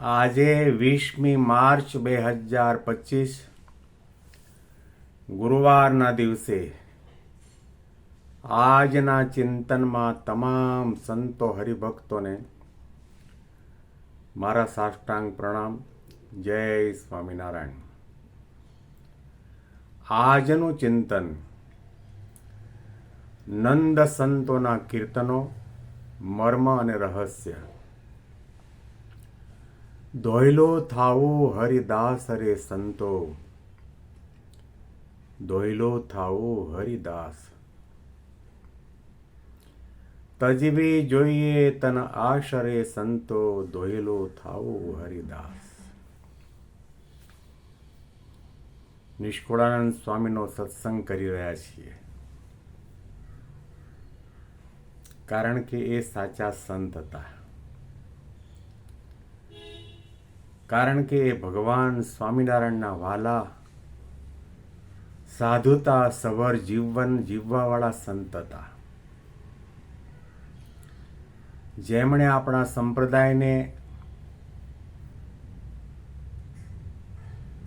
આજે વીસમી માર્ચ બે હજાર પચીસ, ગુરુવારના દિવસે આજના ચિંતનમાં તમામ સંતો હરિભક્તોને મારા સાષ્ટાંગ પ્રણામ. જય સ્વામિનારાયણ. આજનું ચિંતન નંદ સંતોના કીર્તનો, મર્મ અને રહસ્ય દોયલો થાવું હરિદાસ રે સંતો. દોયલો થાવો હરિદાસ. તજવી જોઈએ તન આશરે સંતો, દોયલો થાવો હરિદાસ. નિષ્કુળાનંદ સ્વામીનો સત્સંગ કરી રહ્યા છીએ. કારણ કે એ સાચા સંત હતા. કારણ કે ભગવાન સ્વામિનારાયણના વાલા સાધુતા સવર જીવન જીવવાવાળા સંત હતા. જેમણે આપણા સંપ્રદાયને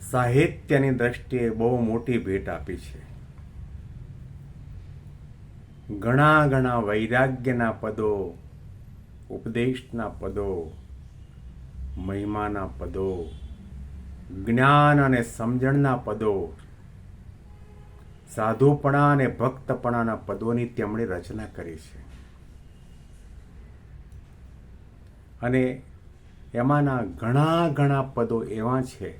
સાહિત્યની દ્રષ્ટિએ બહુ મોટી ભેટ આપી છે. ઘણા ઘણા વૈરાગ્યના પદો, ઉપદેશના પદો મહિમાના પદો, જ્ઞાન અને સમજણના પદો, સાધુપણા અને ભક્તપણાના પદોની તેમણે રચના કરી છે. અને એમાંના ઘણા ઘણા પદો એવા છે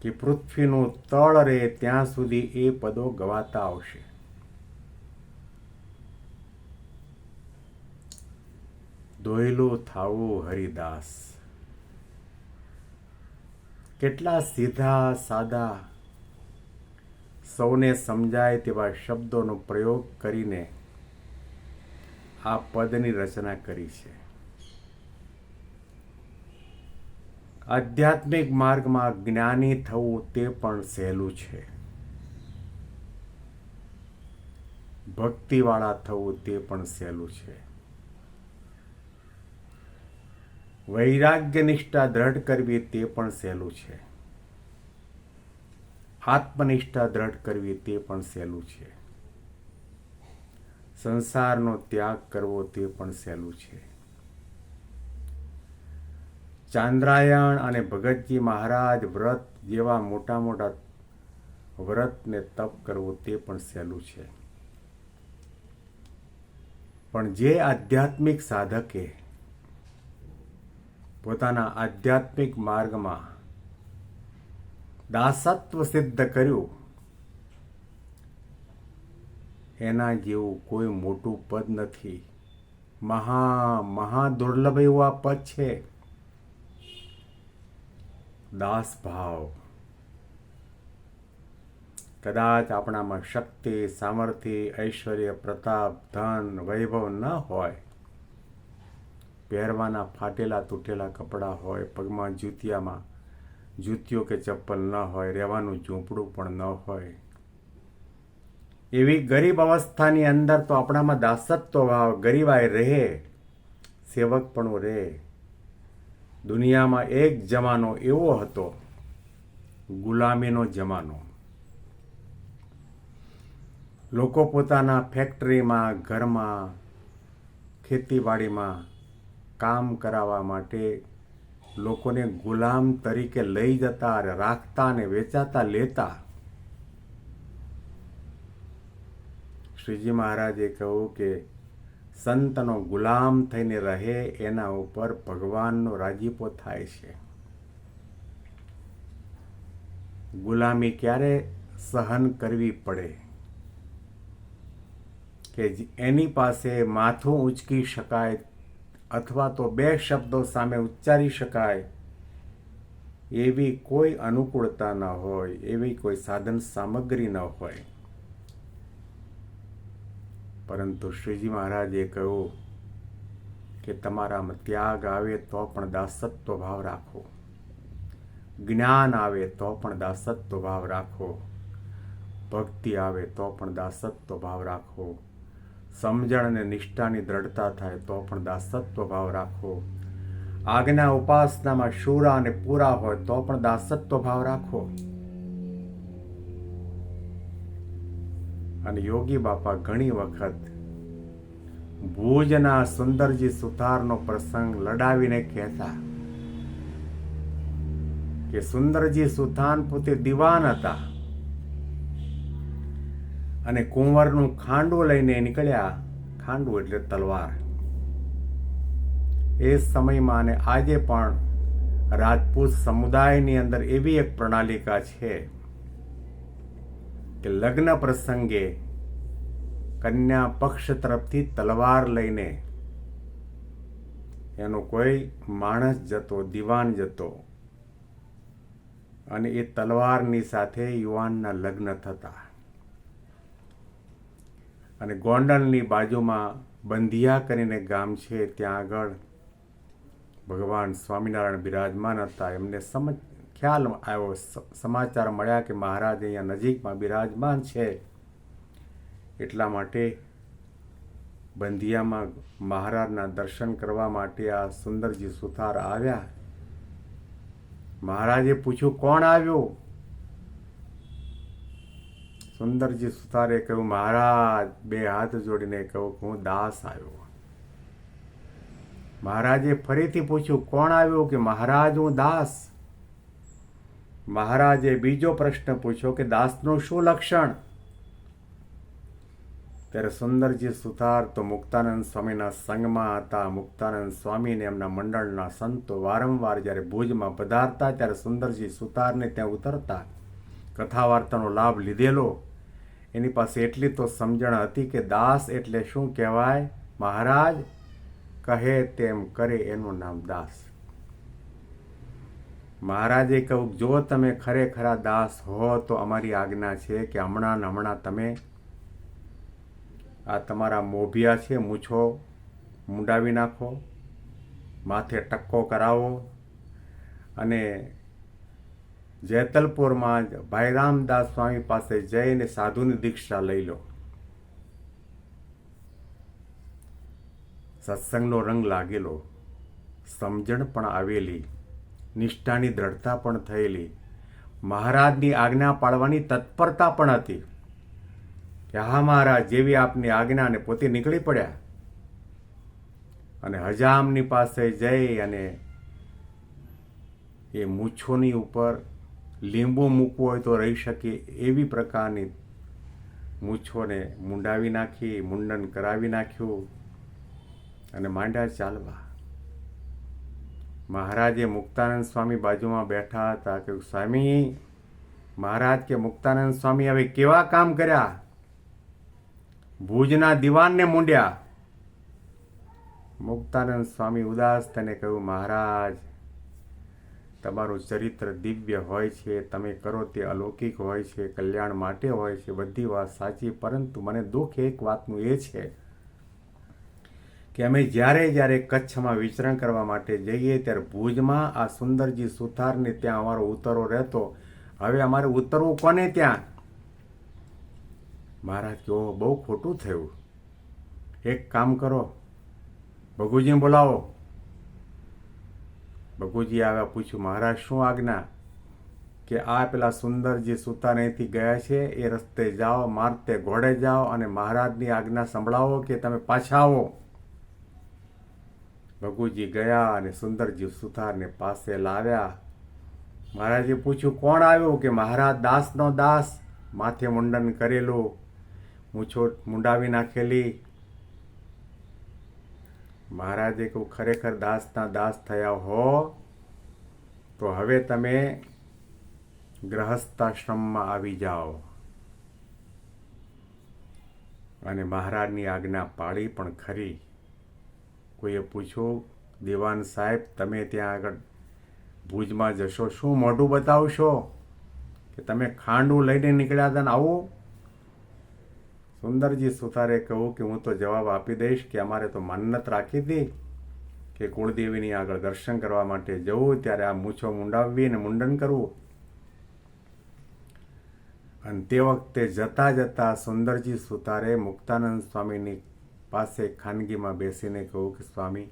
કે પૃથ્વીનું તળ રહે ત્યાં સુધી એ પદો ગવાતા આવશે. દોયલું થાવું હરિદાસ. કેટલા સીધા, સાદા, સૌને સમજાય તેવા શબ્દોનો પ્રયોગ કરીને આ પદની રચના કરી છે. આધ્યાત્મિક માર્ગમાં જ્ઞાની થવું તે પણ સહેલું છે. ભક્તિવાળા થવું તે પણ સહેલું છે. વૈરાગ્ય નિષ્ઠા દ્રઢ કરવી તે પણ સહેલું છે. આત્મનિષ્ઠા દ્રઢ કરવી તે પણ સહેલું છે. સંસારનો ત્યાગ કરવો તે પણ સહેલું છે. ચાંદ્રાયણ અને ભગતજી મહારાજ વ્રત જેવા મોટા મોટા વ્રતને તપ કરવું તે પણ સહેલું છે. પણ જે આધ્યાત્મિક સાધકે પોતાના આધ્યાત્મિક માર્ગમાં દાસત્વ સિદ્ધ કર્યું. એના જેવું કોઈ મોટું પદ નથી. મહા મહા દુર્લભ એવું આ પદ છે. દાસ ભાવ કદાચ આપણામાં શક્તિ, સામર્થ્ય, ઐશ્વર્ય, પ્રતાપ, ધન, વૈભવ ન હોય. પહેરવાના ફાટેલા તૂટેલા કપડાં હોય, પગમાં જૂતિયામાં જૂતિયો કે ચપ્પલ ન હોય, રહેવાનું ઝૂંપડું પણ ન હોય. એવી ગરીબ અવસ્થાની અંદર તો આપણામાં દાસત્વ ભાવ, ગરીબાઈ રહે, સેવક પણ રહે. દુનિયામાં એક જમાનો એવો હતો, ગુલામીનો જમાનો. લોકો પોતાના ફેક્ટરીમાં ઘરમાં, ખેતીવાડીમાં કામ કરાવવા માટે લોકોને ગુલામ તરીકે લઈ જતા રાખતા અને વેચાતા લેતા. શ્રીજી મહારાજે કહ્યું કે સંતનો ગુલામ થઈને રહે એના ઉપર ભગવાનનો રાજીપો થાય છે. ગુલામી ક્યારે સહન કરવી પડે? કે એની પાસે માથું ઉંચકી શકાય અથવા તો બે શબ્દો સામે ઉચ્ચારી શકાય. એવી કોઈ અનુકૂળતા ન હોય, એવી કોઈ સાધન સામગ્રી ન હોય. પરંતુ શ્રીજી મહારાજે કહ્યું કે તમારામાં ત્યાગ આવે તો પણ દાસત્વ ભાવ રાખો. જ્ઞાન આવે તો પણ દાસત્વ ભાવ રાખો. ભક્તિ આવે તો પણ દાસત્વ ભાવ રાખો. સમજણ અને નિષ્ઠાની દ્રઢતા થાય તો પણ દાસત્વ ભાવ રાખો. આજ્ઞા ઉપાસનામાં શૂરા અને પૂરા હોય તો પણ દાસત્વ ભાવ રાખો. અને યોગી બાપા ઘણી વખત ભુજના સુંદરજી સુથારનો પ્રસંગ લડાવીને કહેતા કે સુંદરજી સુથાન પોતે દિવાન હતા. અને કુંવરનું ખાંડું લઈને નીકળ્યા. ખાંડું એટલે તલવાર. એ સમયમાં અને આજે પણ રાજપૂત સમુદાયની અંદર એવી એક પ્રણાલિકા છે કે લગ્ન પ્રસંગે કન્યા પક્ષ તરફથી તલવાર લઈને એનો કોઈ માણસ જતો, દિવાન જતો અને એ તલવારની સાથે યુવાનના લગ્ન થતા. અને ગોંડલની બાજુમાં બંધિયા કરીને ગામ છે, ત્યાં આગળ ભગવાન સ્વામિનારાયણ બિરાજમાન હતા. એમને સમજ, ખ્યાલ આવ્યો સમાચાર મળ્યા કે મહારાજ અહીંયા નજીકમાં બિરાજમાન છે. એટલા માટે બંધિયામાં મહારાજના દર્શન કરવા માટે આ સુંદરજી સુથાર આવ્યા. મહારાજે પૂછ્યું, કોણ આવ્યું? સુંદરજી સુથારે કહ્યું, મહારાજ, બે હાથ જોડીને કહ્યું કે હું દાસ આવ્યો મહારાજે ફરીથી પૂછ્યું, કોણ આવ્યું કે મહારાજ હું દાસ? મહારાજે બીજો પ્રશ્ન પૂછ્યો કે, દાસનું શું લક્ષણ? ત્યારે સુંદરજી સુથાર તો મુક્તાનંદ સ્વામીના સંગમાં હતા. મુક્તાનંદ સ્વામીને એમના મંડળના સંતો વારંવાર જ્યારે ભુજમાં પધારતા, ત્યારે સુંદરજી સુથારને ત્યાં ઉતરતા કથા વાર્તાનો લાભ લીધેલો. એની પાસે એટલી તો સમજણ હતી કે દાસ એટલે શું કહેવાય? મહારાજ, કહે તેમ કરે એનું નામ દાસ. મહારાજે કહું જો તમે ખરેખરા દાસ હો, તો અમારી આજ્ઞા છે કે હમણાં ને હમણાં તમે આ તમારા મોભિયા છે, મૂછો મુંડાવી નાખો, માથે ટક્કો કરાવો અને જેતલપુરમાં જ ભાઈ રામદાસ સ્વામી પાસે જઈને સાધુની દીક્ષા લઈ લો. સત્સંગનો રંગ લાગેલો. સમજણ પણ આવેલી. નિષ્ઠાની દ્રઢતા પણ થયેલી. મહારાજની આજ્ઞા પાળવાની તત્પરતા પણ હતી. કે હા મહારાજ, જેવી આપની આજ્ઞા ને પોતે નીકળી પડ્યા. અને હજામની પાસે જઈ અને એ મૂછોની ઉપર લીંબુ મૂકવું હોય તો રહી શકે એવી પ્રકારની મૂછોને મુંડાવી નાખી, મુંડન કરાવી નાખ્યું અને માંડ્યા ચાલવા. મહારાજે મુક્તાનંદ સ્વામી બાજુમાં બેઠા હતા કે, સ્વામી, મહારાજ કે મુક્તાનંદ સ્વામી, હવે કેવા કામ કર્યા? ભુજના દિવાનને મૂંડ્યા. મુક્તાનંદ સ્વામી ઉદાસ તેને કહ્યું, મહારાજ તમારું ચરિત્ર દિવ્ય હોય છે, તમે કરો તે અલૌકિક હોય છે, કલ્યાણ માટે હોય છે, બધી વાત સાચી, પરંતુ મને દુઃખ એક વાતનું એ છે કે અમે જ્યારે જ્યારે કચ્છમાં વિચરણ કરવા માટે જઈએ ત્યારે ભુજમાં આ સુંદરજી સુથારને ત્યાં અમારો ઉતરો રહેતો. હવે અમારે ઉતરવું કોને ત્યાં? મહારાજ કહો, બહુ ખોટું થયું. એક કામ કરો ભગુજીને બોલાવો. ભગુજી આવ્યા પૂછ્યું, મહારાજ, શું આજ્ઞા? કે આ પેલા સુંદરજી સુતાર અહીંથી ગયા છે, એ રસ્તે જાઓ, મારતે ઘોડે જાઓ અને મહારાજની આજ્ઞા સંભળાવો કે તમે પાછા આવો. ભગુજી ગયા અને સુંદરજી સુથારને પાસે લાવ્યા. મહારાજે પૂછ્યું, કોણ આવ્યું કે મહારાજ દાસનો દાસ? માથે મુંડન કરેલું, મૂછો મુંડાવી નાખેલી મહારાજે કહું ખરેખર દાસના દાસ થયા હો, તો હવે તમે ગ્રહસ્થાશ્રમમાં આવી જાઓ. અને મહારાજની આજ્ઞા પાળી પણ ખરી. કોઈએ પૂછ્યું, દિવાન સાહેબ, તમે ત્યાં આગળ ભુજમાં જશો, શું મોઢું બતાવશો? કે તમે ખાંડું લઈને નીકળ્યા હતા ને આવું? સુંદરજી સુથારે કહ્યું કે હું તો જવાબ આપી દઈશ કે અમારે તો માન્નત રાખી હતી કે કુળદેવીની આગળ દર્શન કરવા માટે જવું, ત્યારે આ મૂછો મુંડાવવી અને મુંડન કરવું. અને તે વખતે જતા જતા સુંદરજી સુતારે મુક્તાનંદ સ્વામીની પાસે ખાનગીમાં બેસીને કહ્યું કે, સ્વામી,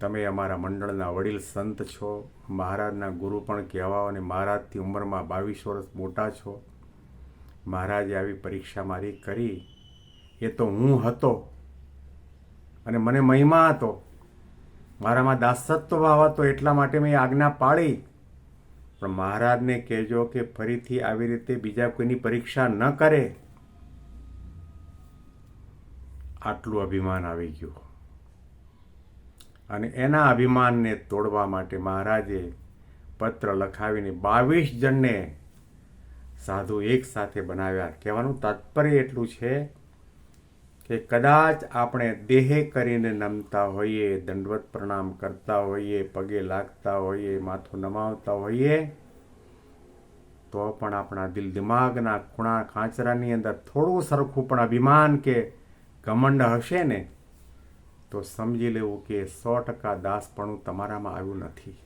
તમે અમારા મંડળના વડીલ સંત છો. મહારાજના ગુરુ પણ કહેવાઓ અને મહારાજથી ઉંમરમાં બાવીસ વર્ષ મોટા છો. મહારાજે આવી પરીક્ષા મારી કરી. એ તો હું હતો અને મને મહિમા હતો. મારામાં દાસત્વ ભાવ હતો એટલા માટે મેં આજ્ઞા પાળી. પણ મહારાજને કહેજો કે ફરીથી આવી રીતે બીજા કોઈની પરીક્ષા ન કરે. આટલું અભિમાન આવી ગયું. અને એના અભિમાનને તોડવા માટે મહારાજે પત્ર લખાવીને બાવીસ જણને સાધુ એક સાથે બનાવ્યા. કહેવાનું તાત્પર્ય એટલું છે કે કદાચ આપણે દેહે કરીને નમતા હોઈએ, દંડવત પ્રણામ કરતા હોઈએ, પગે લાગતા હોઈએ, માથું નમાવતા હોઈએ, તો પણ આપણા દિલ દિમાગના ખૂણા ખાંચરાની અંદર થોડું સરખું પણ અભિમાન કે ઘમંડ હશે ને, તો સમજી લેવું કે સો ટકા દાસપણું તમારામાં આવ્યું નથી.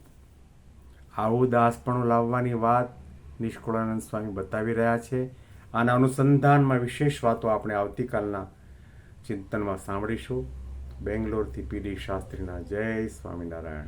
આવું દાસપણું લાવવાની વાત નિષ્કુળાનંદ સ્વામી બતાવી રહ્યા છે. આના અનુસંધાનમાં વિશેષ વાતો આપણે આવતીકાલના ચિંતનમાં સાંભળીશું. બેંગ્લોરથી પીડી શાસ્ત્રીના જય સ્વામિનારાયણ.